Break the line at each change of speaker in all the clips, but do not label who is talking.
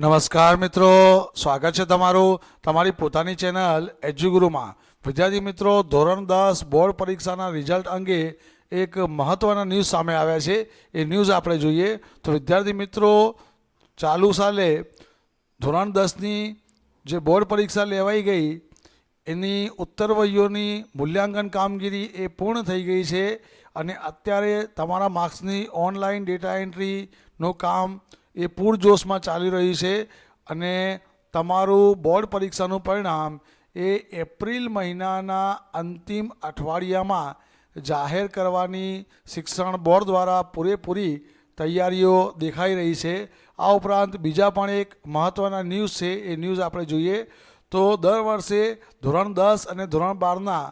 નમસ્કાર મિત્રો સ્વાગત છે તમારું તમારી પોતાની ચેનલ એજ્યુગુરુમાં વિદ્યાર્થી મિત્રો ધોરણ દસ બોર્ડ પરીક્ષાના રિઝલ્ટ અંગે એક મહત્ત્વના ન્યૂઝ સામે આવ્યા છે એ ન્યૂઝ આપણે જોઈએ તો વિદ્યાર્થી મિત્રો ચાલુ સાલે ધોરણ દસની જે બોર્ડ પરીક્ષા લેવાઈ ગઈ એની ઉત્તરવહીઓની મૂલ્યાંકન કામગીરી એ પૂર્ણ થઈ ગઈ છે અને અત્યારે તમારા માર્ક્સની ઓનલાઈન ડેટા એન્ટ્રીનું કામ એ પૂરજોશમાં ચાલી રહી છે અને તમારું બોર્ડ પરીક્ષાનું પરિણામ એ એપ્રિલ મહિનાના અંતિમ અઠવાડિયામાં જાહેર કરવાની શિક્ષણ બોર્ડ દ્વારા પૂરેપૂરી તૈયારીઓ દેખાઈ રહી છે આ ઉપરાંત બીજા પણ એક મહત્ત્વના ન્યૂઝ છે એ ન્યૂઝ આપણે જોઈએ તો દર વર્ષે ધોરણ દસ અને ધોરણ બારના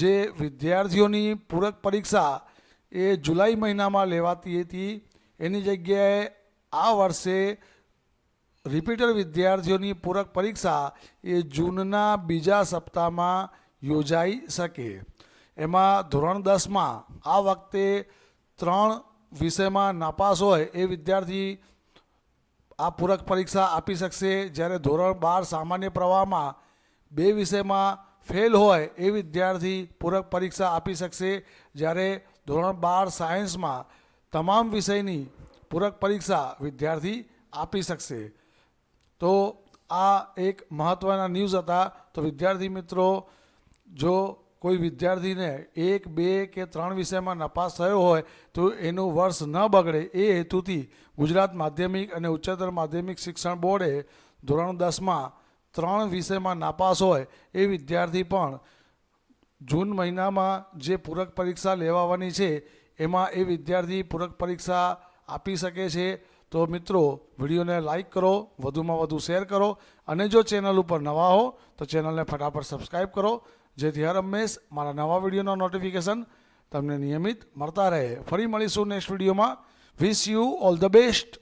જે વિદ્યાર્થીઓની પૂરક પરીક્ષા એ જુલાઈ મહિનામાં લેવાતી હતી એની જગ્યાએ આ વર્ષે રિપીટર વિદ્યાર્થીઓની પૂરક પરીક્ષા એ જૂનના બીજા સપ્તાહમાં યોજાઈ શકે એમાં ધોરણ દસમાં આ વખતે ત્રણ વિષયમાં નાપાસ હોય એ વિદ્યાર્થી આ પૂરક પરીક્ષા આપી શકશે જ્યારે ધોરણ બાર સામાન્ય પ્રવાહમાં બે વિષયમાં ફેલ હોય એ વિદ્યાર્થી પૂરક પરીક્ષા આપી શકશે જ્યારે ધોરણ બાર સાયન્સમાં તમામ વિષયની પૂરક પરીક્ષા વિદ્યાર્થી આપી શકશે તો આ એક મહત્ત્વના ન્યૂઝ હતા તો વિદ્યાર્થી મિત્રો જો કોઈ વિદ્યાર્થીને એક બે કે ત્રણ વિષયમાં નપાસ થયો હોય તો એનું વર્ષ ન બગડે એ હેતુથી ગુજરાત માધ્યમિક અને ઉચ્ચતર માધ્યમિક શિક્ષણ બોર્ડે ધોરણ દસમાં ત્રણ વિષયમાં નાપાસ હોય એ વિદ્યાર્થી પણ જૂન મહિનામાં જે પૂરક પરીક્ષા લેવાવાની છે એમાં એ વિદ્યાર્થી પૂરક પરીક્ષા આપી શકે છે તો મિત્રો વિડીયોને લાઇક કરો વધુમાં વધુ શેર કરો અને જો ચેનલ ઉપર નવા હો તો ચેનલને ફટાફટ સબસ્ક્રાઈબ કરો જેથી હર હંમેશ મારા નવા વિડીયોના નોટિફિકેશન તમને નિયમિત મળતા રહે ફરી મળીશું નેક્સ્ટ વિડીયોમાં wish you all the best